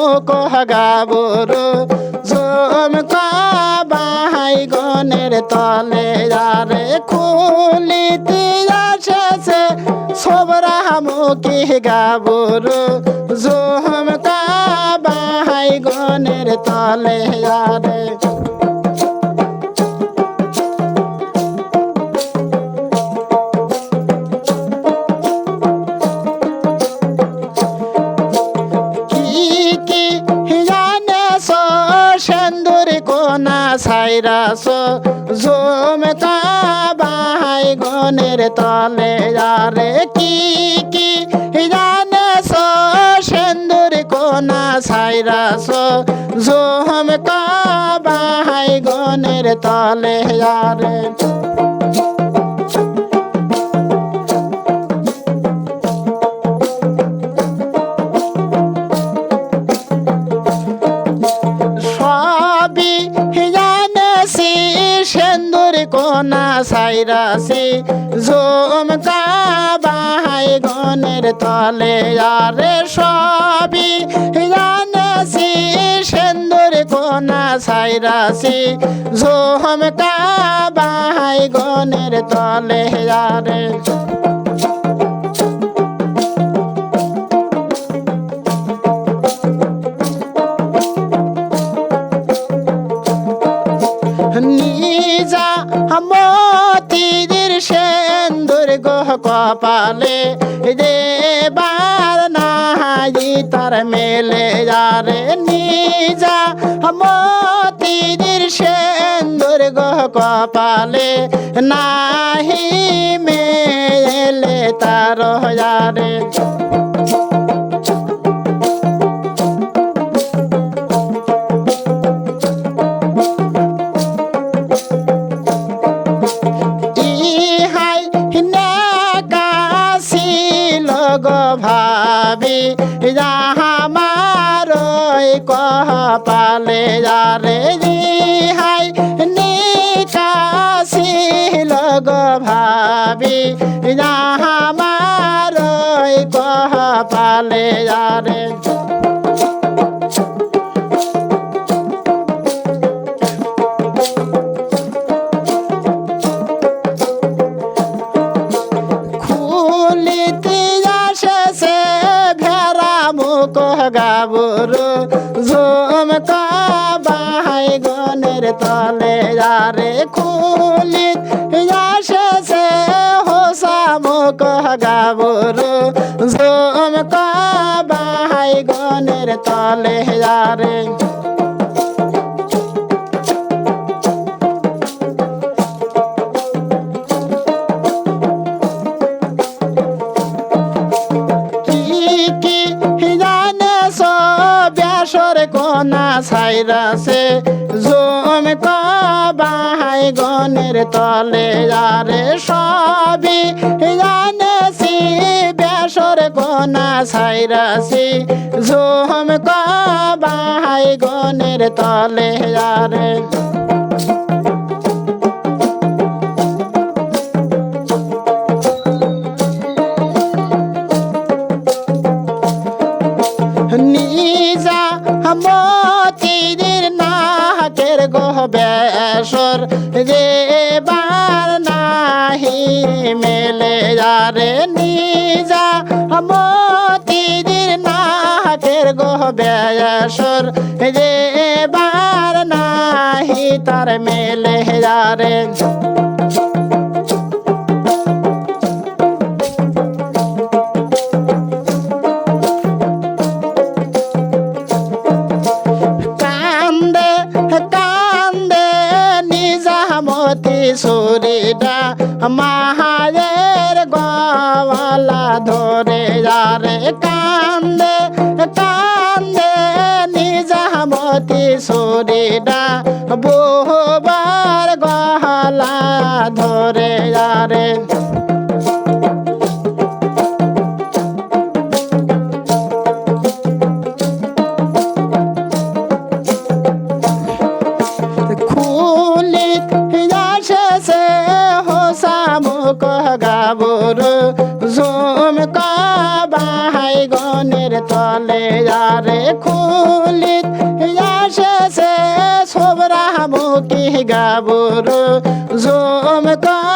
মুখ গাবর ঝুমকা বাহাই গনের তলে আরে খুলিতে আসেছে সবরা মুখি গাবর। ঝুমকা বাহাই গনের তলে আরে সাইরাস তা বাহাই গনের তলে, আরে কি কি জানে সো সেন্দুর কোনা সাইরাস তা বাহাই গনের তলে, আরে সেন্দুর কোনা সাইরাসি ঝুমকা বাহাই গনের তলে। আরে সবই জানাসি সেন্দুর কোনা সাইরাসি ঝুমকা বাহাই গনের তলে। আরে নিজা মতির সেন্দুর গহ কপালে, দেবার নাহি তার মেলে যারে। নিজা মতির সেন্দুর গহ কপালে, নাহি মেলে তার যারে। পালে যারে হাই নিকাশি লগ ভাবি যাহামার কহ পালে যারে গাবর ঝুমকা বাহাই গনের তলে আরে খুলি আসেছে হোসামু কহ গাবর ঝুমকা বাহাই গনের তলে আরে ব্যাসর কোনা সাইরাসে জম বাহাই গনের তলে, আরে সবই জানে সি ব্যাসর কোনা সাইরাসি জম বাহাই গনের তলে, আরে। নিজা মতির নাকের গহ বেসর রে বার নাহি মেলে যারে নিজা। মতির নাকের গহ বেসর রে বার নাহি তার মেলে যারে। মাহায়ের গলা ধরে যারে কান্দে কান্দে নিজামতি সুরিটা বহুবার গহলা ধরে যারে গরু ঝুমক বাহাই গনের তলে আরে খুলিত। আসেছে সোবরা মুখি গাবুরু। কা